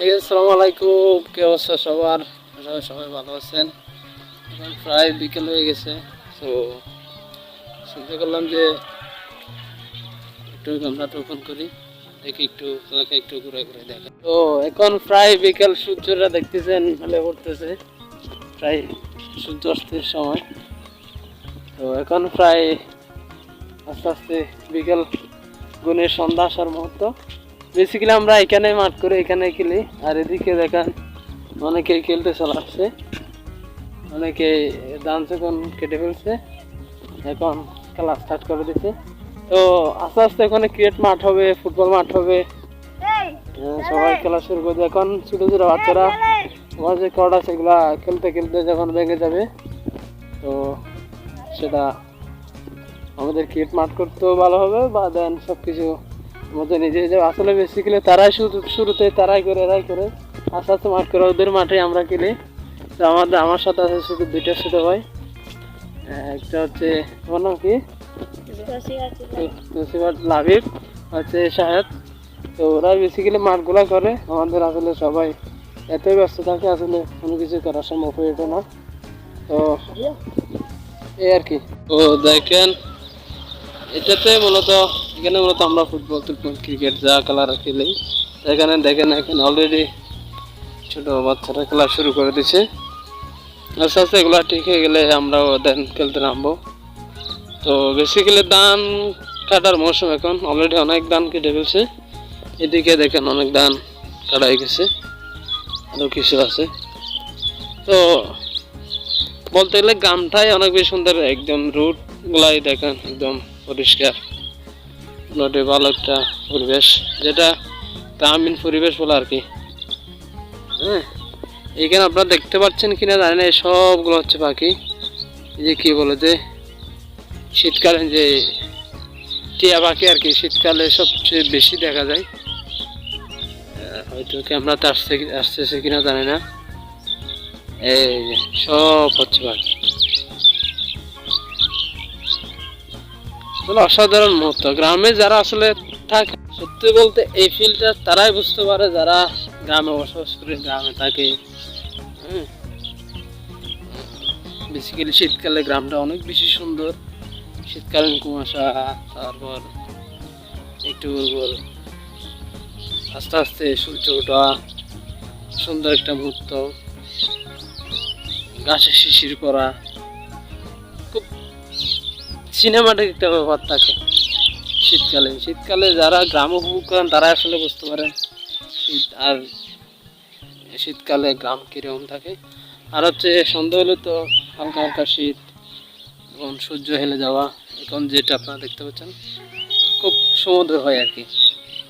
আসসালামু কি অবস্থা সবার? সবাই ভালো আছেন। এখন প্রায় বিকেল হয়ে গেছে, তো চিন্তা করলাম যে একটু ক্যামেরাটা ওপেন করি, দেখি একটু একটু ঘুরে ঘুরে দেখা। তো এখন প্রায় বিকেল সূর্যটা দেখতেছেন হলে পড়তেছে। প্রায় সূর্য অস্তের সময়। তো এখন প্রায় আস্তে আস্তে বিকেল গুণের সন্ধ্যা আসার মুহূর্ত। বেসিক্যালি আমরা এখানে মাঠ করে এখানে খেলি। আর এদিকে দেখেন অনেকেই খেলতে চলে আসছে অনেকে ডান্স এখন কেটে ফেলছে এখন খেলা স্টার্ট করে দিচ্ছে তো আস্তে আস্তে এখানে ক্রিকেট মাঠ হবে ফুটবল মাঠ হবে। সবাই খেলা শুরু করবে এখন ছোটো ছোটো বাচ্চারা আমার যে কর্ড আছে সেগুলা খেলতে খেলতে যখন ভেঙে যাবে তো সেটা আমাদের ক্রিকেট মাঠ করতেও ভালো হবে বা দেন সব কিছু মধ্যে নিজে নিজে আসলে বেসিক্যালি তারাই শুরু শুরুতে তারাই করে, এরাই করে। আস্তে আস্তে মাঠ করে, ওদের মাঠে আমরা খেলি। তো আমাদের, আমার সাথে আছে শুধু দুইটা ছোটো ভাই। একটা হচ্ছে, তোমার নাম কি? লাভিব হচ্ছে শাহেদ। তো ওরা বেসিক্যালি মাঠগুলা করে, আমাদের আসলে সবাই এতই ব্যস্ত থাকে আসলে কোনো কিছু করা সম্ভব হয়ে ওঠে না। তো এই আর কি। তো দেখেন, এটাতে মূলত এখানে মূলত আমরা ফুটবল ক্রিকেট যা খেলার খেলি। এখানে দেখেন, এখানে অলরেডি ছোট বাচ্চারা খেলা শুরু করে দিছে। আস্তে আস্তে এগুলো ঠিক হয়ে গেলে আমরাও দেন খেলতে নামবো। তো বেসিক্যালি ধান কাটার মৌসুম এখন। অলরেডি অনেক ধান কেটে ফেলছে। এদিকে দেখেন অনেক ধান কাটা হয়ে গেছে। আরও কিছু আছে। তো বলতে গেলে গ্রামটাই অনেক বেশি সুন্দর। একদম রুট গুলাই দেখেন, একদম পরিষ্কার। মোটামুটি ভালো একটা পরিবেশ, যেটা গ্রামীণ পরিবেশ বলে আর কি। হ্যাঁ এইখানে আপনারা দেখতে পাচ্ছেন কিনা জানি না সবগুলো হচ্ছে পাখি। যে কি বলে যে, শীতকালে যে টিয়া পাখি আর কি, শীতকালে সবচেয়ে বেশি দেখা যায়। হয়তো ক্যামেরাতে আসছে আসতেছে কিনা জানি না। এই সব হচ্ছে পাখি। আসলে অসাধারণ মুহূর্ত। গ্রামে যারা আসলে থাকে, সত্যি বলতে এই ফিলটা তারাই বুঝতে পারে যারা গ্রামে বসবাস করে, গ্রামে থাকে। হ্যাঁ বেসিক্যালি শীতকালে গ্রামটা অনেক বেশি সুন্দর। শীতকালীন কুয়াশা, তারপর একটু আস্তে আস্তে সূর্য ওঠা, সুন্দর একটা মুহূর্ত। গাছে শিশির করা সিনেমাটিক একটা ব্যাপার থাকে। শীতকালে শীতকালে যারা গ্রাম উপভোগ করেন, তারা আসলে বুঝতে পারেন শীত আর শীতকালে গ্রাম কীরকম থাকে। আর হচ্ছে সন্ধ্যা হলে তো হালকা হালকা শীত এবং সূর্য হেলে যাওয়া, এখন যেটা আপনারা দেখতে পাচ্ছেন, খুব সমুদ্র হয় আর কি।